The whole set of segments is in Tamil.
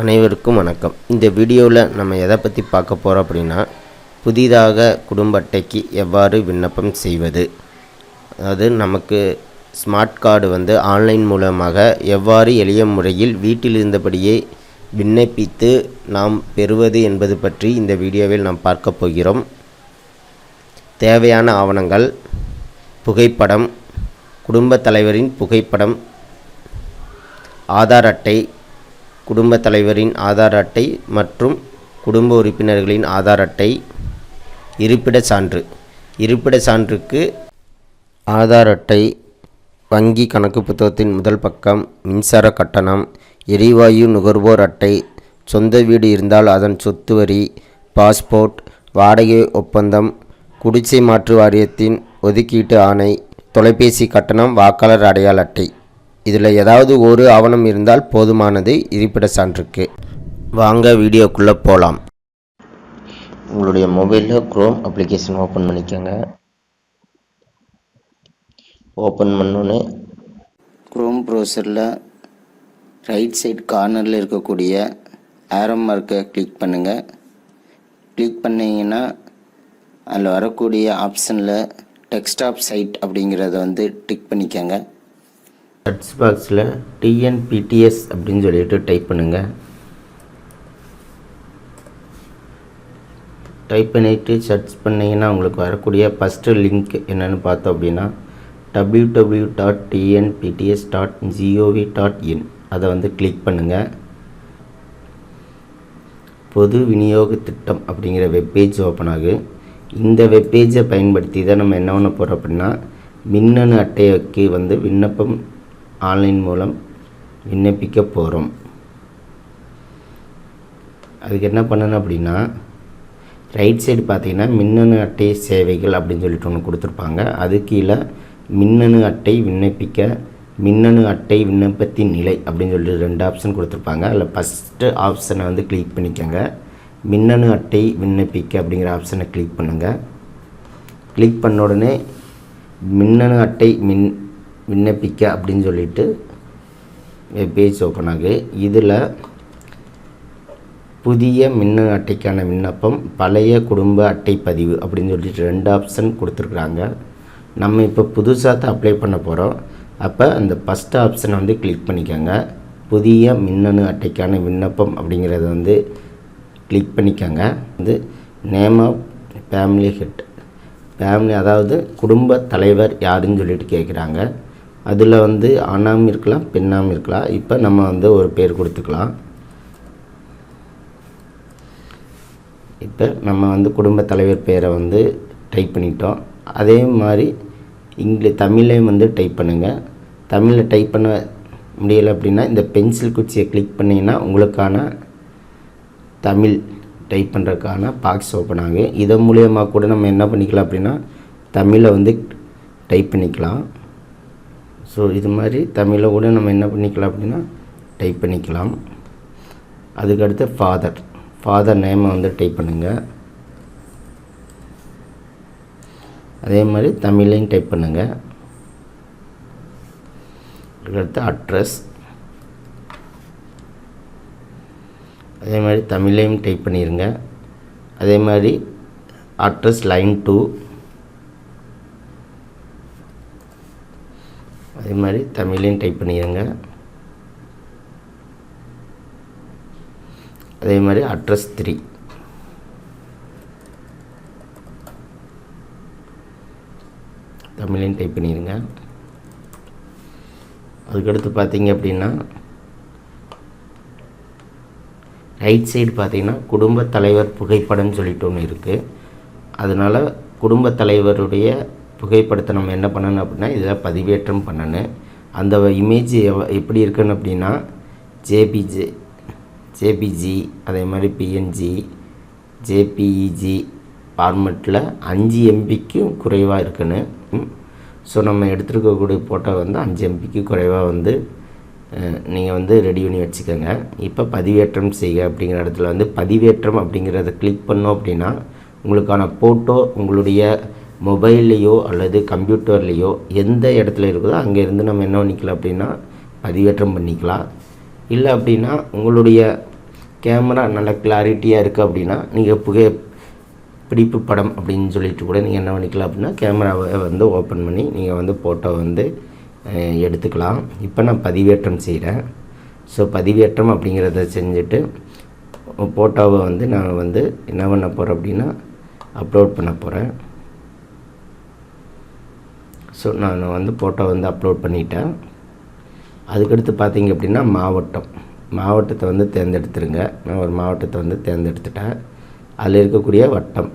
அனைவருக்கும் வணக்கம். இந்த வீடியோவில் நம்ம எதை பற்றி பார்க்க போகிறோம் அப்படின்னா புதிதாக குடும்ப அட்டைக்கு எவ்வாறு விண்ணப்பம் செய்வது? அதாவது நமக்கு ஸ்மார்ட் கார்டு வந்து ஆன்லைன் மூலமாக எவ்வாறு எளிய முறையில் வீட்டில் இருந்தபடியே விண்ணப்பித்து நாம் பெறுவது என்பது பற்றி இந்த வீடியோவில் நாம் பார்க்க போகிறோம். தேவையான ஆவணங்கள் புகைப்படம் குடும்பத் தலைவரின் புகைப்படம் ஆதார் அட்டை குடும்பத் தலைவரின் ஆதார் அட்டை மற்றும் குடும்ப உறுப்பினர்களின் ஆதார் அட்டை இருப்பிடச் சான்று. இருப்பிடச் சான்றுக்கு ஆதார் அட்டை வங்கி கணக்கு புத்தகத்தின் முதல் பக்கம் மின்சார கட்டணம் எரிவாயு நுகர்வோர் அட்டை சொந்த வீடு இருந்தால் அதன் சொத்து வரி பாஸ்போர்ட் வாடகை ஒப்பந்தம் குடிசை மாற்று வாரியத்தின் ஒதுக்கீட்டு ஆணை தொலைபேசி கட்டணம் வாக்காளர் அடையாள அட்டை. இதில் ஏதாவது ஒரு ஆவணம் இருந்தால் போதுமானது இருப்பிட சான்றுக்கு. வாங்க வீடியோக்குள்ளே போகலாம். உங்களுடைய மொபைலில் க்ரோம் அப்ளிகேஷன் ஓப்பன் பண்ணிக்கோங்க. ஓப்பன் பண்ணோன்னே க்ரோம் ப்ரௌசரில் ரைட் சைடு கார்னரில் இருக்கக்கூடிய ஆரம் மார்க்கை கிளிக் பண்ணுங்கள் கிளிக் பண்ணிங்கன்னா அதில் வரக்கூடிய ஆப்ஷனில் டெக்ஸ்டாப் சைட் அப்படிங்கிறத வந்து டிக் பண்ணிக்கோங்க. சர்ச் பாக்ஸில் டிஎன்பிடிஎஸ் அப்படின்னு சொல்லிட்டு டைப் பண்ணுங்கள் டைப் பண்ணிவிட்டு சர்ச் பண்ணிங்கன்னா உங்களுக்கு வரக்கூடிய ஃபஸ்ட்டு லிங்க் என்னென்னு பார்த்தோம் அப்படின்னா W W dot TNPDS dot G O V dot in அதை வந்து கிளிக் பண்ணுங்கள் பொது விநியோக திட்டம் அப்படிங்கிற வெப்பேஜ் ஓப்பன் ஆகும் இந்த வெப்பேஜை பயன்படுத்தி தான் நம்ம என்ன பண்ண போகிறோம் அப்படின்னா மின்னணு அட்டைக்கு வந்து விண்ணப்பம் ஆன்லைன் மூலம் விண்ணப்பிக்க போகிறோம் அதுக்கு என்ன பண்ணணும் அப்படின்னா ரைட் சைடு பார்த்தீங்கன்னா மின்னணு அட்டை சேவைகள் அப்படின்னு சொல்லிட்டு ஒன்று கொடுத்துருப்பாங்க. அது கீழே மின்னணு அட்டை விண்ணப்பிக்க மின்னணு அட்டை விண்ணப்பத்தின் நிலை அப்படின்னு சொல்லிட்டு ரெண்டு ஆப்ஷன் கொடுத்துருப்பாங்க. அதில் ஃபஸ்ட்டு ஆப்ஷனை வந்து கிளிக் பண்ணிக்கோங்க. மின்னணு அட்டை விண்ணப்பிக்க அப்படிங்கிற ஆப்ஷனை கிளிக் பண்ணுங்கள் கிளிக் பண்ண உடனே மின்னணு அட்டை மின் விண்ணப்பிக்க அப்படின்னு சொல்லிட்டு வெப்பேஜ் ஓப்பன் ஆகு இதில் புதிய மின்னணு அட்டைக்கான விண்ணப்பம் பழைய குடும்ப அட்டை பதிவு அப்படின்னு சொல்லிட்டு ரெண்டு ஆப்ஷன் கொடுத்துருக்குறாங்க. நம்ம இப்போ புதுசாக தான் அப்ளை பண்ண போகிறோம் அப்போ அந்த ஃபஸ்ட் ஆப்ஷனை வந்து கிளிக் பண்ணிக்கோங்க. புதிய மின்னணு அட்டைக்கான விண்ணப்பம் அப்படிங்கிறத வந்து கிளிக் பண்ணிக்கோங்க. வந்து name of family head family அதாவது குடும்ப தலைவர் யாருன்னு சொல்லிட்டு கேட்குறாங்க அதில் வந்து ஆணாவும் இருக்கலாம் பெண்ணாம் இருக்கலாம். இப்போ நம்ம வந்து ஒரு பேர் கொடுத்துக்கலாம். இப்போ நம்ம வந்து குடும்ப தலைவர் பேரை வந்து டைப் பண்ணிட்டோம். அதே மாதிரி இங்கிலீஷ் தமிழையும் வந்து டைப் பண்ணுங்கள் தமிழில் டைப் பண்ண முடியலை அப்படின்னா இந்த பென்சில் குச்சியை கிளிக் பண்ணிங்கன்னா உங்களுக்கான தமிழ் டைப் பண்ணுறதுக்கான பாக்ஸ் ஓப்பன் ஆகும். இதன் மூலியமாக கூட நம்ம என்ன பண்ணிக்கலாம் அப்படின்னா தமிழை வந்து டைப் பண்ணிக்கலாம். ஸோ இது மாதிரி தமிழில் கூட நம்ம என்ன பண்ணிக்கலாம் அப்படின்னா டைப் பண்ணிக்கலாம். அதுக்கடுத்து ஃபாதர் ஃபாதர் நேமை வந்து டைப் பண்ணுங்கள் அதே மாதிரி தமிழையும் டைப் பண்ணுங்கள் அதுக்கடுத்து அட்ரஸ் அதே மாதிரி தமிழையும் டைப் பண்ணிடுங்க அதே மாதிரி அட்ரஸ் லைன் டூ அதே மாதிரி தமிழ்லையும் டைப் பண்ணிடுங்க அதே மாதிரி அட்ரஸ் த்ரீ தமிழையும் டைப் பண்ணிடுங்க. அதுக்கடுத்து பார்த்தீங்க அப்படின்னா ரைட் சைடு பார்த்தீங்கன்னா குடும்ப தலைவர் புகைப்படம்னு சொல்லிட்டு ஒன்று இருக்குது அதனால் குடும்ப தலைவருடைய புகைப்படத்தை நம்ம என்ன பண்ணணும் அப்படின்னா இதில் பதிவேற்றம் பண்ணணும். அந்த இமேஜ் எவ எப்படி இருக்குன்னு அப்படின்னா ஜேபிஜே ஜேபிஜி அதே மாதிரி பிஎன்ஜி ஜேபிஇஜி ஃபார்மெட்டில் அஞ்சு எம்பிக்கும் குறைவாக இருக்குன்னு ஸோ நம்ம எடுத்துருக்கக்கூடிய ஃபோட்டோ வந்து அஞ்சு எம்பிக்கு குறைவாக வந்து நீங்கள் வந்து ரெடி பண்ணி வச்சுக்கோங்க. இப்போ பதிவேற்றம் செய்ய அப்படிங்கிற இடத்துல வந்து பதிவேற்றம் அப்படிங்கிறத கிளிக் பண்ணோம் அப்படின்னா உங்களுக்கான ஃபோட்டோ உங்களுடைய மொபைல்லையோ அல்லது கம்ப்யூட்டர்லேயோ எந்த இடத்துல இருக்குதோ அங்கேருந்து நம்ம என்ன பண்ணிக்கலாம் அப்படின்னா பதிவேற்றம் பண்ணிக்கலாம். இல்லை அப்படின்னா உங்களுடைய கேமரா நல்ல கிளாரிட்டியாக இருக்குது அப்படின்னா நீங்கள் புகை பிடிப்பு படம் அப்படின்னு சொல்லிட்டு கூட நீங்கள் என்ன பண்ணிக்கலாம் அப்படின்னா கேமராவை வந்து ஓப்பன் பண்ணி நீங்கள் வந்து ஃபோட்டோ வந்து எடுத்துக்கலாம். இப்போ நான் பதிவேற்றம் செய்கிறேன். ஸோ பதிவேற்றம் அப்படிங்கிறத செஞ்சுட்டு ஃபோட்டோவை வந்து நான் வந்து என்ன பண்ண போகிறேன் அப்படின்னா அப்லோட் பண்ண போகிறேன் ஸோ நான் வந்து ஃபோட்டோ வந்து அப்லோட் பண்ணிட்டேன். அதுக்கடுத்து பார்த்தீங்க அப்படின்னா மாவட்டம். மாவட்டத்தை வந்து தேர்ந்தெடுத்துருங்க. நான் ஒரு மாவட்டத்தை வந்து தேர்ந்தெடுத்துட்டேன். அதில் இருக்கக்கூடிய வட்டம்.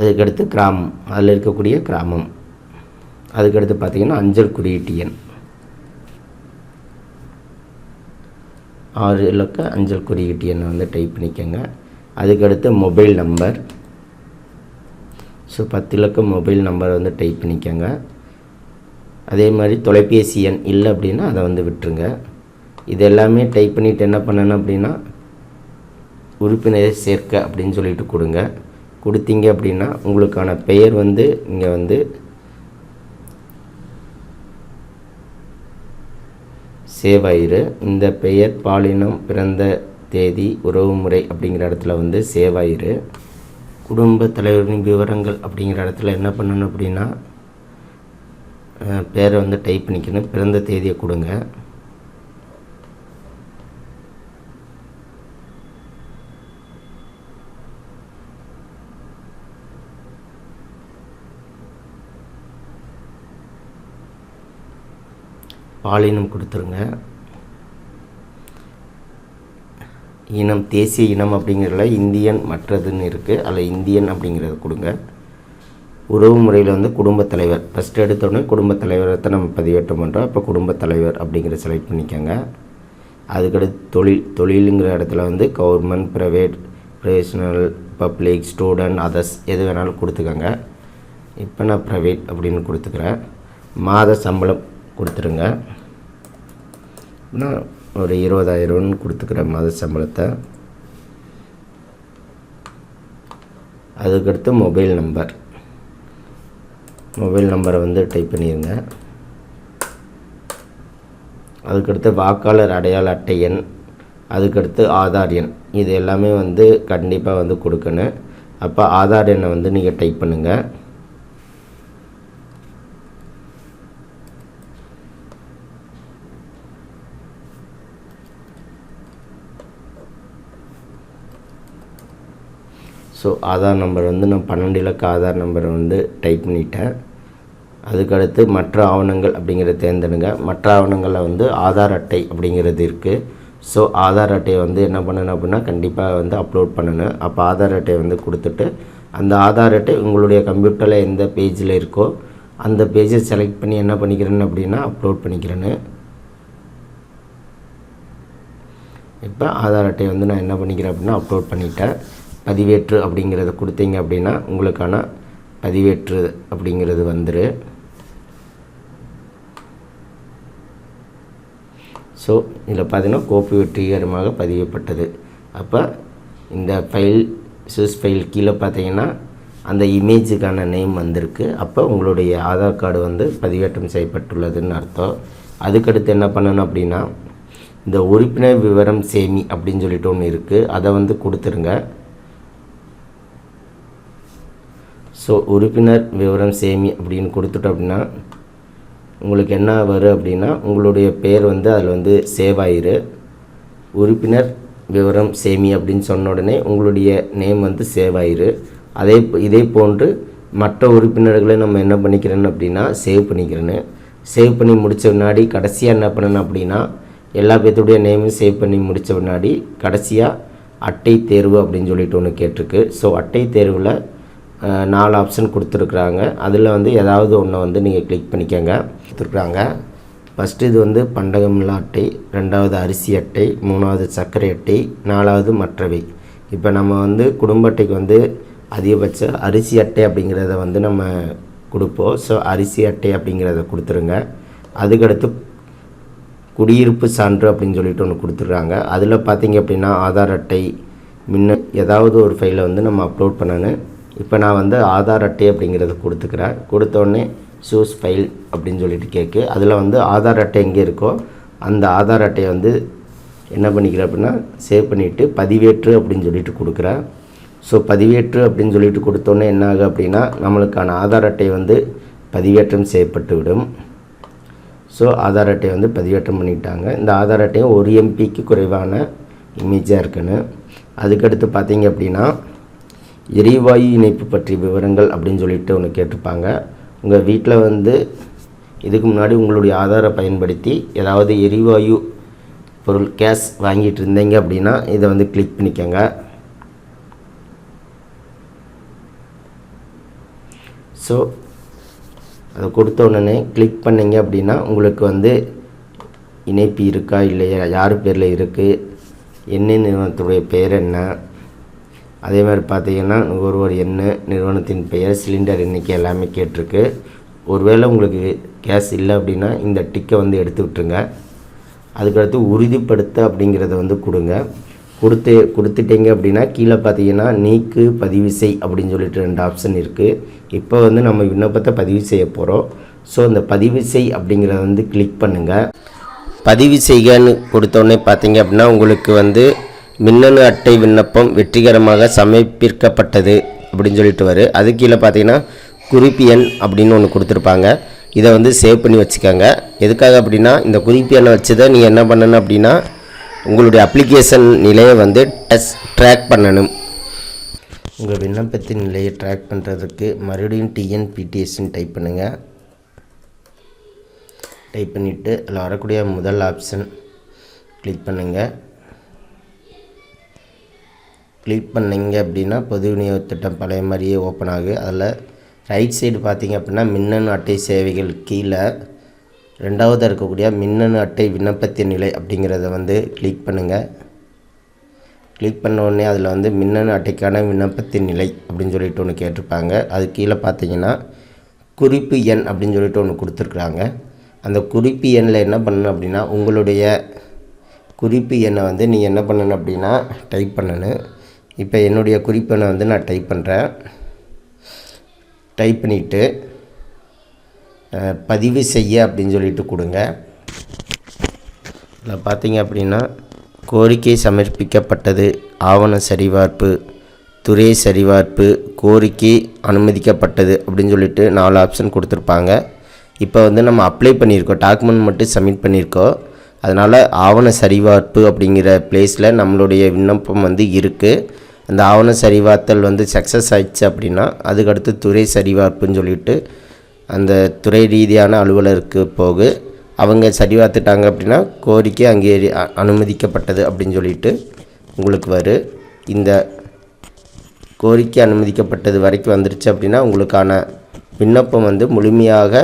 அதுக்கடுத்து கிராமம். அதில் இருக்கக்கூடிய கிராமம். அதுக்கடுத்து பார்த்தீங்கன்னா அஞ்சல் குறியீட்டு எண் ஆறு இலக்க அஞ்சல் குறியீட்டு எண்ணை வந்து டைப் பண்ணிக்கோங்க. அதுக்கடுத்து மொபைல் நம்பர் ஸோ பத்து இலக்க மொபைல் நம்பரை வந்து டைப் பண்ணிக்கோங்க. அதே மாதிரி தொலைபேசி எண் இல்லை அப்படின்னா அதை வந்து விட்டுருங்க. இது எல்லாமே டைப் பண்ணிவிட்டு என்ன பண்ணணும் அப்படின்னா உறுப்பினரை சேர்க்க அப்படின்னு சொல்லிட்டு கொடுங்க. கொடுத்தீங்க அப்படின்னா உங்களுக்கான பெயர் வந்து இங்கே வந்து சேவ் ஆயிரு இந்த பெயர் பாலினம் பிறந்த தேதி உறவுமுறை அப்படிங்கிற இடத்துல வந்து சேவ் ஆயிரு குடும்ப தலைவரின் விவரங்கள் அப்படிங்கிற இடத்துல என்ன பண்ணணும் அப்படின்னா பேரை வந்து டைப் பண்ணிக்கணும். பிறந்த தேதியை கொடுங்க. பாலினம் கொடுத்துருங்க. இனம் தேசிய இனம் அப்படிங்கிறதுல இந்தியன் மற்றதுன்னு இருக்குது அதில் இந்தியன் அப்படிங்கிறத கொடுங்க. உறவு முறையில் வந்து குடும்பத் தலைவர். ஃபஸ்ட்டு எடுத்தோடனே குடும்பத் தான் நம்ம பதிவேற்றம் பண்ணுறோம் அப்போ குடும்பத் தலைவர் அப்படிங்கிற செலக்ட் பண்ணிக்கோங்க. அதுக்கடுத்து தொழில் தொழிலுங்கிற இடத்துல வந்து government private professional public student others எது வேணாலும் கொடுத்துக்கோங்க. இப்போ நான் ப்ரைவேட் அப்படின்னு கொடுத்துக்கிறேன். மாத சம்பளம் கொடுத்துருங்க. நான் ஒரு இருபதாயிரம்னு கொடுத்துக்கிற மாத சம்பளத்தை. அதுக்கடுத்து மொபைல் நம்பர். மொபைல் நம்பரை வந்து டைப் பண்ணிடுங்க அதுக்கடுத்து வாக்காளர் அடையாள அட்டை எண் அதுக்கடுத்து ஆதார் எண். இது எல்லாமே வந்து கண்டிப்பாக வந்து கொடுக்கணும். அப்போ ஆதார் எண்ணை வந்து நீங்கள் டைப் பண்ணுங்கள் ஸோ ஆதார் நம்பர் வந்து நான் பன்னெண்டு இலக்க ஆதார் நம்பரை வந்து டைப் பண்ணிட்டேன். அதுக்கடுத்து மற்ற ஆவணங்கள் அப்படிங்கிறத தேர்ந்தெடுங்க. மற்ற ஆவணங்களில் வந்து ஆதார் அட்டை அப்படிங்கிறது இருக்குது ஸோ ஆதார் அட்டையை வந்து என்ன பண்ணணும் அப்படின்னா கண்டிப்பாக வந்து அப்லோட் பண்ணணும். அப்போ ஆதார் அட்டையை வந்து கொடுத்துட்டு அந்த ஆதார் அட்டை உங்களுடைய கம்ப்யூட்டரில் எந்த பேஜில் இருக்கோ அந்த பேஜை செலக்ட் பண்ணி என்ன பண்ணிக்கிறேன்னு அப்படின்னா அப்லோட் பண்ணிக்கிறேன்னு. இப்போ ஆதார் அட்டையை வந்து நான் என்ன பண்ணிக்கிறேன் அப்படின்னா அப்லோட் பண்ணிட்டேன். பதிவேற்று அப்படிங்கிறத கொடுத்தீங்க அப்படின்னா உங்களுக்கான பதிவேற்று அப்படிங்கிறது வந்துரு. ஸோ இதில் பார்த்தீங்கன்னா கோப்பு வெற்றிகரமாக பதியப்பட்டது. அப்போ இந்த ஃபைல் சூஸ் ஃபைல் கீழே பார்த்தீங்கன்னா அந்த இமேஜுக்கான நேம் வந்திருக்கு. அப்போ உங்களுடைய ஆதார் கார்டு வந்து பதிவேற்றம் செய்யப்பட்டுள்ளதுன்னு அர்த்தம். அதுக்கடுத்து என்ன பண்ணணும் அப்படின்னா இந்த உறுப்பினர் விவரம் சேமி அப்படின்னு சொல்லிட்டு ஒன்று இருக்குது அதை வந்து கொடுத்துருங்க. ஸோ உறுப்பினர் விவரம் சேமி அப்படின்னு கொடுத்துட்டோம் அப்படின்னா உங்களுக்கு என்ன வரும் அப்படின்னா உங்களுடைய பேர் வந்து அதில் வந்து சேவ் ஆயிரு. உறுப்பினர் விவரம் சேமி அப்படின்னு சொன்ன உடனே உங்களுடைய நேம் வந்து சேவ் ஆயிரு. அதே இதே போன்று மற்ற உறுப்பினர்களை நம்ம என்ன பண்ணிக்கிறேன்னு அப்படின்னா சேவ் பண்ணிக்கிறேன்னு. சேவ் பண்ணி முடித்த முன்னாடி கடைசியாக என்ன பண்ணணும் அப்படின்னா எல்லா பேர்த்துடைய நேமும் சேவ் பண்ணி முடித்த முன்னாடி கடைசியாக அட்டை தேர்வு அப்படின்னு சொல்லிட்டு ஒன்று கேட்டிருக்கு. ஸோ அட்டை தேர்வில் நாலு ஆப்ஷன் கொடுத்துருக்குறாங்க. அதில் வந்து ஏதாவது ஒன்று வந்து நீங்கள் கிளிக் பண்ணிக்கோங்க. கொடுத்துருக்குறாங்க. ஃபஸ்ட்டு இது வந்து பண்டகமில்லா அட்டை ரெண்டாவது அரிசி அட்டை மூணாவது சர்க்கரை அட்டை நாலாவது மற்றவை. இப்போ நம்ம வந்து குடும்ப அட்டைக்கு வந்து அதிகபட்ச அரிசி அட்டை அப்படிங்கிறத வந்து நம்ம கொடுப்போம். ஸோ அரிசி அட்டை அப்படிங்கிறத கொடுத்துருங்க. அதுக்கடுத்து குடியிருப்பு சான்று அப்படின்னு சொல்லிட்டு ஒன்று கொடுத்துருக்காங்க. அதில் பார்த்தீங்க அப்படின்னா ஆதார் அட்டை முன்ன ஏதாவது ஒரு ஃபைலை வந்து நம்ம அப்லோட் பண்ணணும். இப்போ நான் வந்து ஆதார் அட்டை அப்படிங்கிறத கொடுத்துக்கிறேன். கொடுத்தோடனே சூஸ் ஃபைல் அப்படின்னு சொல்லிட்டு கேட்கு அதில் வந்து ஆதார் அட்டை எங்கே இருக்கோ அந்த ஆதார் அட்டையை வந்து என்ன பண்ணிக்கிறேன் அப்படின்னா சேவ் பண்ணிவிட்டு பதிவேற்று அப்படின்னு சொல்லிட்டு கொடுக்குறேன். ஸோ பதிவேற்று அப்படின்னு சொல்லிட்டு கொடுத்தோன்னே என்ன ஆகும் அப்படின்னா நம்மளுக்கான ஆதார் அட்டை வந்து பதிவேற்றம் செய்யப்பட்டு விடும். ஸோ ஆதார் அட்டையை வந்து பதிவேற்றம் பண்ணிட்டாங்க. இந்த ஆதார் அட்டையும் ஒரு எம்பிக்கு குறைவான இமேஜாக இருக்குன்னு. அதுக்கடுத்து பார்த்தீங்க அப்படின்னா எரிவாயு இணைப்பு பற்றிய விவரங்கள் அப்படின்னு சொல்லிட்டு ஒன்று கேட்டிருப்பாங்க. உங்கள் வீட்டில் வந்து இதுக்கு முன்னாடி உங்களுடைய ஆதாரை பயன்படுத்தி ஏதாவது எரிவாயு பொருள் கேஸ் வாங்கிட்டு இருந்தீங்க அப்படின்னா இதை வந்து கிளிக் பண்ணிக்கோங்க. ஸோ அதை கொடுத்த உடனே கிளிக் பண்ணிங்க அப்படின்னா உங்களுக்கு வந்து இணைப்பு இருக்கா இல்லையா யார் பேரில் இருக்குது என்ன நிறுவனத்துடைய பெயர் என்ன அதே மாதிரி பார்த்தீங்கன்னா நுகர்வோர் என்ன நிறுவனத்தின் பெயர் சிலிண்டர் எண்ணிக்கை எல்லாமே கேட்டிருக்கு. ஒருவேளை உங்களுக்கு கேஸ் இல்லை அப்படின்னா இந்த டிக்கை வந்து எடுத்து விட்டுருங்க. அதுக்கடுத்து உறுதிப்படுத்த அப்படிங்கிறத வந்து கொடுங்க. கொடுத்து கொடுத்துட்டீங்க அப்படின்னா கீழே பார்த்தீங்கன்னா நீக்கு பதிவு செய் அப்படின்னு சொல்லிட்டு ரெண்டு ஆப்ஷன் இருக்குது இப்போ வந்து நம்ம விண்ணப்பத்தை பதிவு செய்ய போகிறோம் ஸோ இந்த பதிவு செய் அப்படிங்கிறத வந்து கிளிக் பண்ணுங்கள் பதிவு செய்கன்னு கொடுத்தோடனே பார்த்தீங்க அப்படின்னா உங்களுக்கு வந்து மின்னணு அட்டை விண்ணப்பம் வெற்றிகரமாக சமர்ப்பிக்கப்பட்டது அப்படின்னு சொல்லிட்டு வரும் அது கீழே பார்த்தீங்கன்னா குறிப்பு எண் அப்படின்னு ஒன்று கொடுத்துருப்பாங்க. இதை வந்து சேவ் பண்ணி வச்சுக்கோங்க. எதுக்காக அப்படின்னா இந்த குறிப்பு எண்ணை வச்சு தான் நீங்கள் என்ன பண்ணணும் அப்படின்னா உங்களுடைய அப்ளிகேஷன் நிலையை வந்து டெஸ்ட் ட்ராக் பண்ணணும். உங்கள் விண்ணப்பத்தின் நிலையை ட்ராக் பண்ணுறதுக்கு மறுபடியும் டிஎன்பிடிஎஸ்ன்னு டைப் பண்ணுங்கள் டைப் பண்ணிவிட்டு அதில் வரக்கூடிய முதல் ஆப்ஷன் கிளிக் பண்ணுங்கள் கிளிக் பண்ணிங்க அப்படின்னா பொது விநியோக திட்டம் பழைய மாதிரியே ஓப்பன் ஆகுது. அதில் ரைட் சைடு பார்த்தீங்க அப்படின்னா மின்னணு அட்டை சேவைகள் கீழே ரெண்டாவதாக இருக்கக்கூடிய மின்னணு அட்டை விண்ணப்பத்தின் நிலை அப்படிங்கிறத வந்து கிளிக் பண்ணுங்கள் கிளிக் பண்ண உடனே அதில் வந்து மின்னணு அட்டைக்கான விண்ணப்பத்தின் நிலை அப்படின்னு சொல்லிட்டு ஒன்று கேட்டிருப்பாங்க. அது கீழே பார்த்தீங்கன்னா குறிப்பு எண் அப்படின்னு சொல்லிட்டு ஒன்று கொடுத்துருக்குறாங்க. அந்த குறிப்பு எண்ணில் என்ன பண்ணணும் அப்படின்னா உங்களுடைய குறிப்பு எண்ணை வந்து நீங்கள் என்ன பண்ணணும் அப்படின்னா டைப் பண்ணணும். இப்போ என்னுடைய குறிப்பை வந்து நான் டைப் பண்ணுறேன் டைப் பண்ணிவிட்டு பதிவு செய்ய அப்படின்னு சொல்லிட்டு கொடுங்க. இதில் பார்த்தீங்க அப்படின்னா கோரிக்கை சமர்ப்பிக்கப்பட்டது ஆவண சரிபார்ப்பு துறை சரிபார்ப்பு கோரிக்கை அனுமதிக்கப்பட்டது அப்படின்னு சொல்லிட்டு நாலு ஆப்ஷன் கொடுத்துருப்பாங்க. இப்போ வந்து நம்ம அப்ளை பண்ணியிருக்கோம் டாக்குமெண்ட் மட்டும் சப்மிட் பண்ணியிருக்கோம். அதனால் ஆவண சரிபார்ப்பு அப்படிங்கிற பிளேஸில் நம்மளுடைய விண்ணப்பம் வந்து இருக்குது அந்த ஆவண சரிபார்த்தல் வந்து சக்ஸஸ் ஆயிடுச்சு அப்படின்னா அதுக்கடுத்து துறை சரிபார்ப்புன்னு சொல்லிட்டு அந்த துறை ரீதியான அலுவலருக்கு போகு. அவங்க சரி பார்த்துட்டாங்க அப்படின்னா கோரிக்கை அங்கே அனுமதிக்கப்பட்டது அப்படின்னு சொல்லிட்டு உங்களுக்கு வரும் இந்த கோரிக்கை அனுமதிக்கப்பட்டது வரைக்கும் வந்துருச்சு அப்படின்னா உங்களுக்கான விண்ணப்பம் வந்து முழுமையாக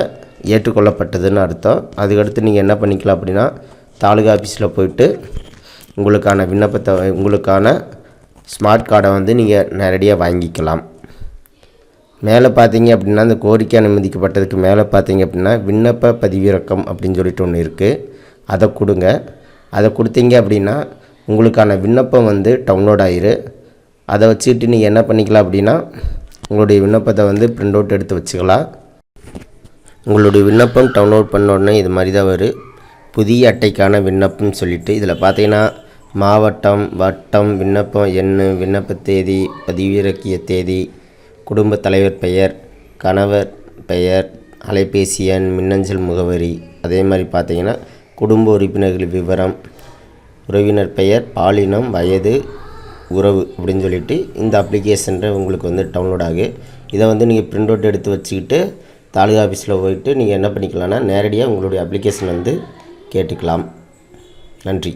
ஏற்றுக்கொள்ளப்பட்டதுன்னு அர்த்தம். அதுக்கடுத்து நீங்கள் என்ன பண்ணிக்கலாம் அப்படின்னா தாலுகா ஆஃபீஸில் போயிட்டு உங்களுக்கான விண்ணப்பத்தை உங்களுக்கான ஸ்மார்ட் கார்டை வந்து நீங்கள் நேரடியாக வாங்கிக்கலாம். மேலே பார்த்தீங்க அப்படின்னா அந்த கோரிக்கை அனுமதிக்கப்பட்டதுக்கு மேலே பார்த்தீங்க அப்படின்னா விண்ணப்ப பதிவிறக்கம் அப்படின்னு சொல்லிட்டு ஒன்று இருக்குது அதை கொடுங்க. அதை கொடுத்தீங்க அப்படின்னா உங்களுக்கான விண்ணப்பம் வந்து டவுன்லோட் ஆயிரு. அதை வச்சுக்கிட்டு நீங்கள் என்ன பண்ணிக்கலாம் அப்படின்னா உங்களுடைய விண்ணப்பத்தை வந்து பிரிண்ட் அவுட் எடுத்து வச்சுக்கலாம். உங்களுடைய விண்ணப்பம் டவுன்லோட் பண்ண உடனே இது மாதிரி தான் வரும். புதிய அட்டைக்கான விண்ணப்பம் சொல்லிட்டு இதில் பார்த்தீங்கன்னா மாவட்டம் வட்டம் விண்ணப்பம் எண் விண்ணப்ப தேதி பதிவிறக்கிய தேதி குடும்பத் தலைவர் பெயர் கணவர் பெயர் அலைபேசி எண் மின்னஞ்சல் முகவரி. அதே மாதிரி பார்த்தீங்கன்னா குடும்ப உறுப்பினர்கள் விவரம் உறவினர் பெயர் பாலினம் வயது உறவு அப்படின்னு சொல்லிட்டு இந்த அப்ளிகேஷனில் உங்களுக்கு வந்து டவுன்லோட் ஆகு. இதை வந்து நீங்கள் பிரிண்ட் அவுட் எடுத்து வச்சுக்கிட்டு தாலுகா ஆஃபீஸில் போயிட்டு நீங்கள் என்ன பண்ணிக்கலாம்னா நேரடியாக உங்களுடைய அப்ளிகேஷன் வந்து கேட்டுக்கலாம். நன்றி.